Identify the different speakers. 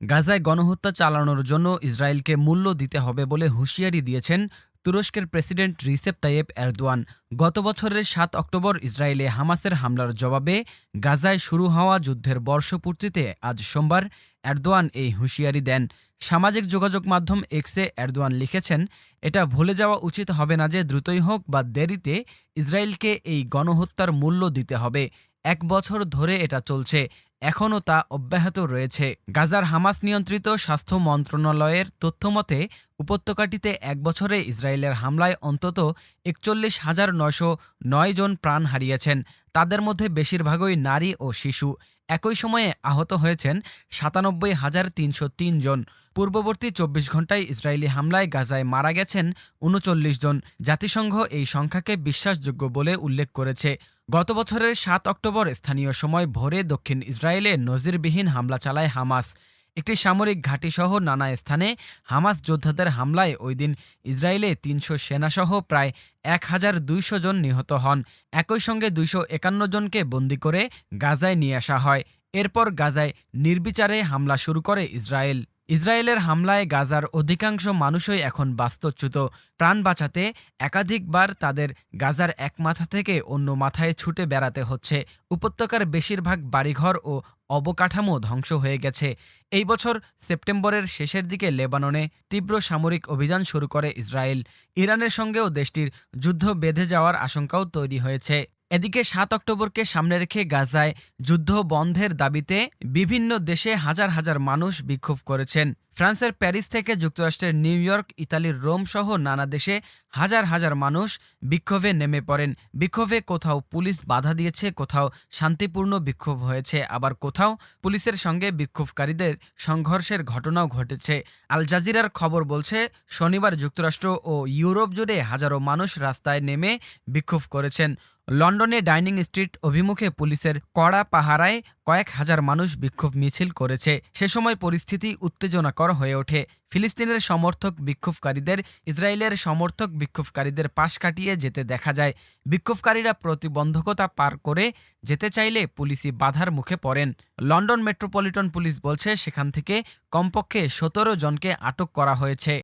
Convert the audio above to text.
Speaker 1: গাজায় গণহত্যা চালানোর জন্য ইসরায়েলকে মূল্য দিতে হবে বলে হুঁশিয়ারি দিয়েছেন তুরস্কের প্রেসিডেন্ট রিসেপ তাইয়েব এরদোয়ান। গত বছরের সাত অক্টোবর ইসরায়েলে হামাসের হামলার জবাবে গাজায় শুরু হওয়া যুদ্ধের বর্ষপূর্তিতে আজ সোমবার এরদোয়ান এই হুঁশিয়ারি দেন। সামাজিক যোগাযোগ মাধ্যম এক্সে এরদোয়ান লিখেছেন, এটা ভুলে যাওয়া উচিত হবে না যে দ্রুতই হোক বা দেরিতে ইসরায়েলকে এই গণহত্যার মূল্য দিতে হবে। এক বছর ধরে এটা চলছে। এখনও তা অব্যাহত রয়েছে। গাজার হামাস নিয়ন্ত্রিত স্বাস্থ্য মন্ত্রণালয়ের তথ্যমতে, উপত্যকাটিতে এক বছরে ইসরায়েলের হামলায় অন্তত একচল্লিশ হাজার নয়শো নয় জন প্রাণ হারিয়েছেন। তাদের মধ্যে বেশিরভাগই নারী ও শিশু। একই সময়ে আহত হয়েছেন সাতানব্বই হাজার তিনশো তিন জন। পূর্ববর্তী চব্বিশ ঘন্টায় ইসরায়েলি হামলায় গাজায় মারা গেছেন উনচল্লিশ জন। জাতিসংঘ এই সংখ্যাকে বিশ্বাসযোগ্য বলে উল্লেখ করেছে। গত বছরের সাত অক্টোবর স্থানীয় সময় ভোরে দক্ষিণ ইসরায়েলে নজিরবিহীন হামলা চালায় হামাস। একটি সামরিক ঘাঁটিসহ নানা স্থানে হামাস যোদ্ধাদের হামলায় ওই দিন ইসরায়েলে তিনশো সেনাসহ প্রায় এক হাজার দুইশো জন নিহত হন। একই সঙ্গে দুইশো একান্ন জনকে বন্দি করে গাজায় নিয়ে আসা হয়। এরপর গাজায় নির্বিচারে হামলা শুরু করে ইসরায়েল। ইসরায়েলের হামলায় গাজার অধিকাংশ মানুষই এখন বাস্তুচ্যুত। প্রাণ বাঁচাতে একাধিকবার তাদের গাজার এক মাথা থেকে অন্য মাথায় ছুটে বেড়াতে হচ্ছে। উপত্যকার বেশিরভাগ বাড়িঘর ও অবকাঠামো ধ্বংস হয়ে গেছে। এই বছর সেপ্টেম্বরের শেষের দিকে লেবাননে তীব্র সামরিক অভিযান শুরু করে ইসরায়েল। ইরানের সঙ্গেও দেশটির যুদ্ধ বেঁধে যাওয়ার আশঙ্কাও তৈরি হয়েছে। এদিকে সাত অক্টোবরকে সামনে রেখে গাজায় যুদ্ধ বন্ধের দাবিতে বিভিন্ন দেশে হাজার হাজার মানুষ বিক্ষোভ করেছেন। ফ্রান্সের প্যারিস থেকে যুক্তরাষ্ট্রের নিউ ইয়র্ক, ইতালির রোম সহ নানা দেশে হাজার হাজার মানুষ বিক্ষোভে নেমে পড়েন। বিক্ষোভে কোথাও পুলিশ বাধা দিয়েছে, কোথাও শান্তিপূর্ণ বিক্ষোভ হয়েছে, আবার কোথাও পুলিশের সঙ্গে বিক্ষোভকারীদের সংঘর্ষের ঘটনাও ঘটেছে। আল জাজিরার খবর বলছে, শনিবার যুক্তরাষ্ট্র ও ইউরোপ জুড়ে হাজারো মানুষ রাস্তায় নেমে বিক্ষোভ করেছেন। লন্ডনে ডাইনিং স্ট্রিট অভিমুখে পুলিশের কড়া পাহারায় কয়েক হাজার মানুষ বিক্ষোভ মিছিল করেছে। সে সময় পরিস্থিতি উত্তেজনাকর হয়ে ওঠে। ফিলিস্তিনের সমর্থক বিক্ষোভকারীদের, ইসরায়েলের সমর্থক বিক্ষোভকারীদের পাশ কাটিয়ে যেতে দেখা যায়। বিক্ষোভকারীরা প্রতিবন্ধকতা পার করে যেতে চাইলে পুলিশি বাধার মুখে পড়েন। লন্ডন মেট্রোপলিটন পুলিশ বলছে, সেখান থেকে কমপক্ষে সতেরো জনকে আটক করা হয়েছে।